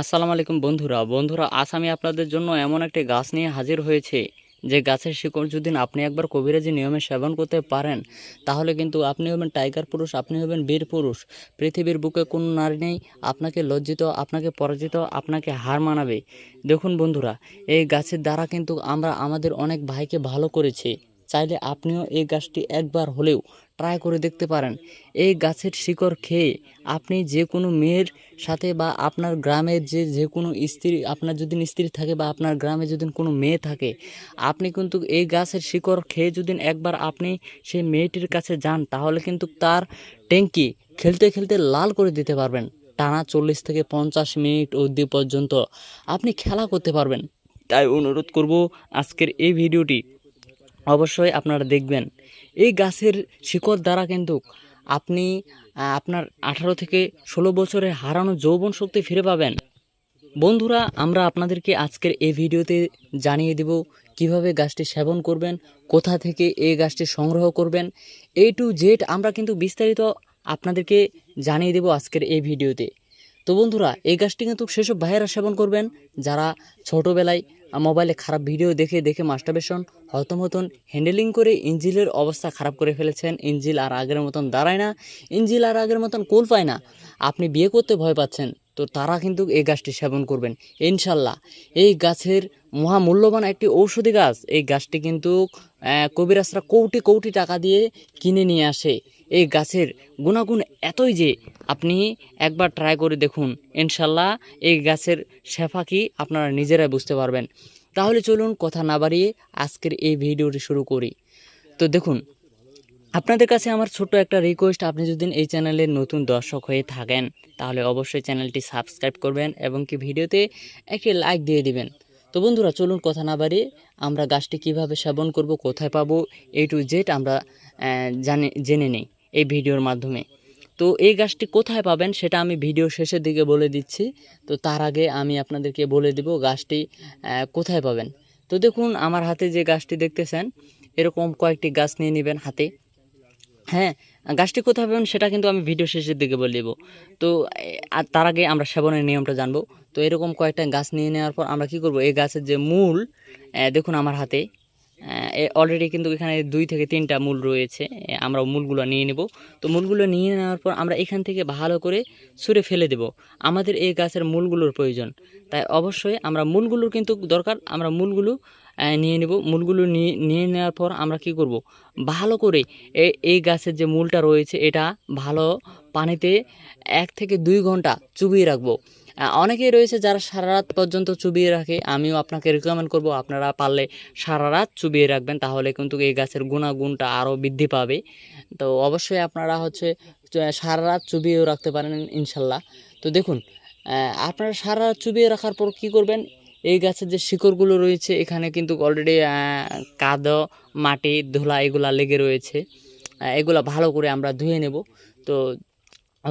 আসসালামু আলাইকুম বন্ধুরা। বন্ধুরা, আজ আমি আপনাদের জন্য এমন একটি গাছ নিয়ে হাজির হয়েছে। যে গাছের শিকড় যদি আপনি একবার কবিরাজি নিয়মে সেবন করতে পারেন, তাহলে কিন্তু আপনি হবেন টাইগার পুরুষ, আপনি হবেন বীর পুরুষ। পৃথিবীর বুকে কোনো নারী নেই, আপনাকে লজ্জিত, আপনাকে পরাজিত, আপনাকে হার মানাবে। দেখুন বন্ধুরা, এই গাছের দ্বারা কিন্তু আমরা আমাদের অনেক ভাইকে ভালো করেছি। চাইলে আপনিও এই গাছটি একবার হলেও ট্রাই করে দেখতে পারেন। এই গাছের শিকড় খেয়ে আপনি যে কোনো মেয়ের সাথে বা আপনার গ্রামের যে যে কোনো স্ত্রী, আপনার যদি স্ত্রী থাকে বা আপনার গ্রামে যদি কোনো মেয়ে থাকে, আপনি কিন্তু এই গাছের শিকড় খেয়ে যদি একবার আপনি সেই মেয়েটির কাছে যান, তাহলে কিন্তু তার ট্যাঙ্কি খেলতে খেলতে লাল করে দিতে পারবেন। টানা চল্লিশ থেকে পঞ্চাশ মিনিট অবধি পর্যন্ত আপনি খেলা করতে পারবেন। তাই অনুরোধ করব আজকের এই ভিডিওটি অবশ্যই আপনারা দেখবেন। এই গাছের শিকড় দ্বারা কিন্তু আপনি আপনার আঠারো থেকে ষোলো বছরের হারানো যৌবন শক্তি ফিরে পাবেন। বন্ধুরা, আমরা আপনাদেরকে আজকের এই ভিডিওতে জানিয়ে দেব কীভাবে গাছটি সেবন করবেন, কোথা থেকে এই গাছটি সংগ্রহ করবেন। এ টু জেড আমরা কিন্তু বিস্তারিত আপনাদেরকে জানিয়ে দেব আজকের এই ভিডিওতে। তো বন্ধুরা, এই গাছটি কিন্তু সেসব ভাইয়েরা সেবন করবেন, যারা ছোটোবেলায় মোবাইলে খারাপ ভিডিও দেখে দেখে মাস্টারবেশন হয়তো মতন হ্যান্ডেলিং করে ইঞ্জিলের অবস্থা খারাপ করে ফেলেছেন। ইঞ্জিল আর আগের মতন দাঁড়ায় না। ইঞ্জিল আর আগের মতন কোল পায় না। আপনি বিয়ে করতে ভয় পাচ্ছেন, তো তারা কিন্তু এই গাছটি সেবন করবেন, ইনশাল্লাহ। এই গাছের মহামূল্যবান একটি ঔষধি গাছ, এই গাছটি কিন্তু কবিরাজরা কৌটি কৌটি টাকা দিয়ে কিনে নিয়ে আসে। এই গাছের গুণাগুণ এতই যে আপনি একবার ট্রাই করে দেখুন। ইনশাল্লাহ এই গাছের শেফা কি আপনারা নিজেরাই বুঝতে পারবেন। তাহলে চলুন কথা না বাড়িয়ে আজকের এই ভিডিওটি শুরু করি। তো দেখুন, আপনাদের কাছে আমার ছোট্ট একটা রিকোয়েস্ট আপনি যদি এই চ্যানেলের নতুন দর্শক হয়ে থাকেন, তাহলে অবশ্যই চ্যানেলটি সাবস্ক্রাইব করবেন এবং কি ভিডিওতে একটি লাইক দিয়ে দিবেন। তো বন্ধুরা, চলুন কথা না বাড়িয়ে আমরা গাছটি কীভাবে সেবন করব, কোথায় পাবো এ টু জেড আমরা জানে, জেনে নিই। এই ভিডিওর মাধ্যমে। তো এই গাছটি কোথায় পাবেন সেটা আমি ভিডিও শেষের দিকে বলে দিচ্ছি। তো তার আগে আমি আপনাদেরকে বলে দেব গাছটি কোথায় পাবেন। তো দেখুন, আমার হাতে যে গাছটি দেখতেছেন, এরকম কয়েকটি গাছ নিয়ে নেবেন হাতে। হ্যাঁ গাছটি কোথায় পাবেন সেটা কিন্তু আমি ভিডিও শেষের দিকে বলে দেবো। তো আর তার আগে আমরা সেবনের নিয়মটা জানব। তো এরকম কয়েকটা গাছ নিয়ে নেওয়ার পর আমরা কি করব? এই গাছের যে মূল দেখুন আমার হাতে। অলরেডি কিন্তু এখানে দুই থেকে তিনটা মূল রয়েছে। আমরা মূলগুলো নিয়ে নেব। তো মূলগুলো নিয়ে নেওয়ার পর আমরা এখান থেকে ভালো করে ছুঁড়ে ফেলে দেব। আমাদের এই গাছের মূলগুলোর প্রয়োজন। তাই অবশ্যই আমরা মূলগুলোর কিন্তু দরকার। আমরা মূলগুলো নিয়ে নেব। মূলগুলো নিয়ে নিয়ে নেওয়ার পর আমরা কি করব? ভালো করে এই গাছের যে মূলটা রয়েছে, এটা ভালো পানিতে এক থেকে দুই ঘণ্টা চুবিয়ে রাখব। অনেকেই রয়েছে যারা সারা রাত পর্যন্ত চুবিয়ে রাখে। আমিও আপনাকে রিকমেন্ড করব, আপনারা পারলে সারা রাত চুবিয়ে রাখবেন, তাহলে কিন্তু এই গাছের গুণাগুণটা আরও বৃদ্ধি পাবে। তো অবশ্যই আপনারা হচ্ছে সারা রাত চুবিয়েও রাখতে পারেন ইনশাল্লাহ। তো দেখুন আপনারা সারা রাত চুবিয়ে রাখার পর কি করবেন? এই গাছের যে শিকড়গুলো রয়েছে, এখানে কিন্তু অলরেডি কাদো, মাটি, ধুলা এগুলা লেগে রয়েছে। এগুলা ভালো করে আমরা ধুয়ে নেব। তো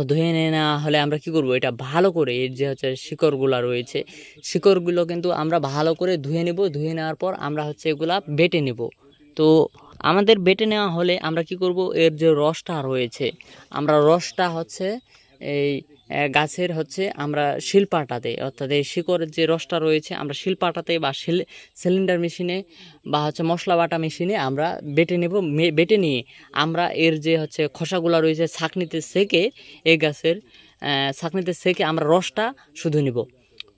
ধুয়ে নিয়ে নেওয়া হলে আমরা কি করব? এটা ভালো করে এর যে হচ্ছে শিকড়গুলো রয়েছে, শিকড়গুলো কিন্তু আমরা ভালো করে ধুয়ে নেব। ধুয়ে নেওয়ার পর আমরা হচ্ছে এগুলা বেটে নেব। তো আমাদের বেটে নেওয়া হলে আমরা কি করব? এর যে রসটা রয়েছে, আমরা রসটা হচ্ছে এই গাছের হচ্ছে আমরা শিলপাটাতে, অর্থাৎ এই শিকড়ের যে রসটা রয়েছে, আমরা শিলপাটাতে বা শিল সিলিন্ডার মেশিনে বা হচ্ছে মশলা বাটা মেশিনে আমরা বেটে নেব বেটে নিয়ে আমরা এর যে হচ্ছে খোসাগুলো রয়েছে ছাকনিতে সেকে এই গাছের ছাকনিতে সেকে আমরা রসটা শুধু নিব।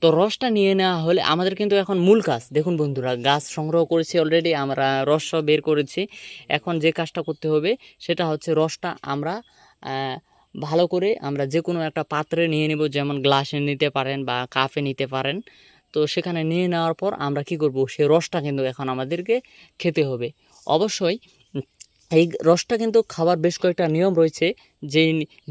তো রসটা নিয়ে নেওয়া হলে আমাদের কিন্তু এখন মূল কাজ, দেখুন বন্ধুরা, গাছ সংগ্রহ করেছি অলরেডি আমরা রস বের করেছি। এখন যে কাজটা করতে হবে, সেটা হচ্ছে রসটা আমরা ভালো করে আমরা যে কোনো একটা পাত্রে নিয়ে নেব, যেমন গ্লাসে নিতে পারেন বা কাপে নিতে পারেন। তো সেখানে নিয়ে নেওয়ার পর আমরা কি করব, সেই রসটা কিন্তু এখন আমাদেরকে খেতে হবে। অবশ্যই এই রসটা কিন্তু খাবার বেশ কয়েকটা নিয়ম রয়েছে। যে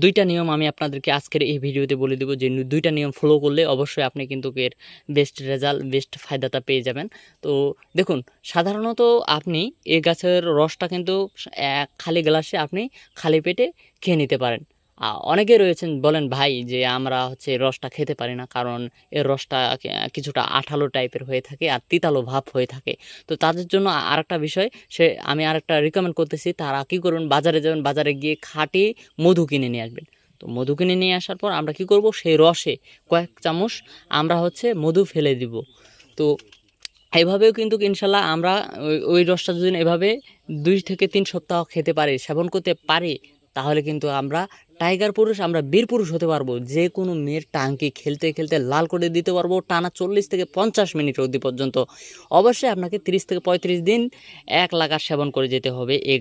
দুইটা নিয়ম আমি আপনাদেরকে আজকের এই ভিডিওতে বলে দেবো, যে দুইটা নিয়ম ফলো করলে অবশ্যই আপনি কিন্তু এর বেস্ট রেজাল্ট বেস্ট ফায়দাটা পেয়ে যাবেন। তো দেখুন, সাধারণত আপনি এই গাছের রসটা কিন্তু খালি গ্লাসে আপনি খালি পেটে খেয়ে নিতে পারেন। অনেকে রয়েছেন বলেন, ভাই, যে আমরা হচ্ছে রসটা খেতে পারি না, কারণ এর রসটা কিছুটা আঠালো টাইপের হয়ে থাকে আর তিতালো ভাব হয়ে থাকে। তো তাদের জন্য আরেকটা বিষয়, সে, আমি আরেকটা রিকমেন্ড করতেছি, তারা কী করবেন বাজারে যাবেন, বাজারে গিয়ে খাঁটি মধু কিনে নিয়ে আসবেন। তো মধু কিনে নিয়ে আসার পর আমরা কি করব, সেই রসে কয়েক চামচ আমরা হচ্ছে মধু ফেলে দিব। তো এভাবেও কিন্তু ইনশাল্লাহ আমরা ওই ওই রসটা যদি এভাবে দুই থেকে তিন সপ্তাহ খেতে পারি, সেবন করতে পারি, তাহলে কিন্তু আমরা টাইগার পুরুষ, আমরা বীর পুরুষ হতে পারব। যে কোনো মেয়ের টাঙ্কি খেলতে খেলতে লাল করে দিতে পারব, টানা চল্লিশ থেকে পঞ্চাশ মিনিট অবধি পর্যন্ত। অবশ্যই আপনাকে তিরিশ থেকে পঁয়ত্রিশ দিন এক লাগার সেবন করে যেতে হবে এই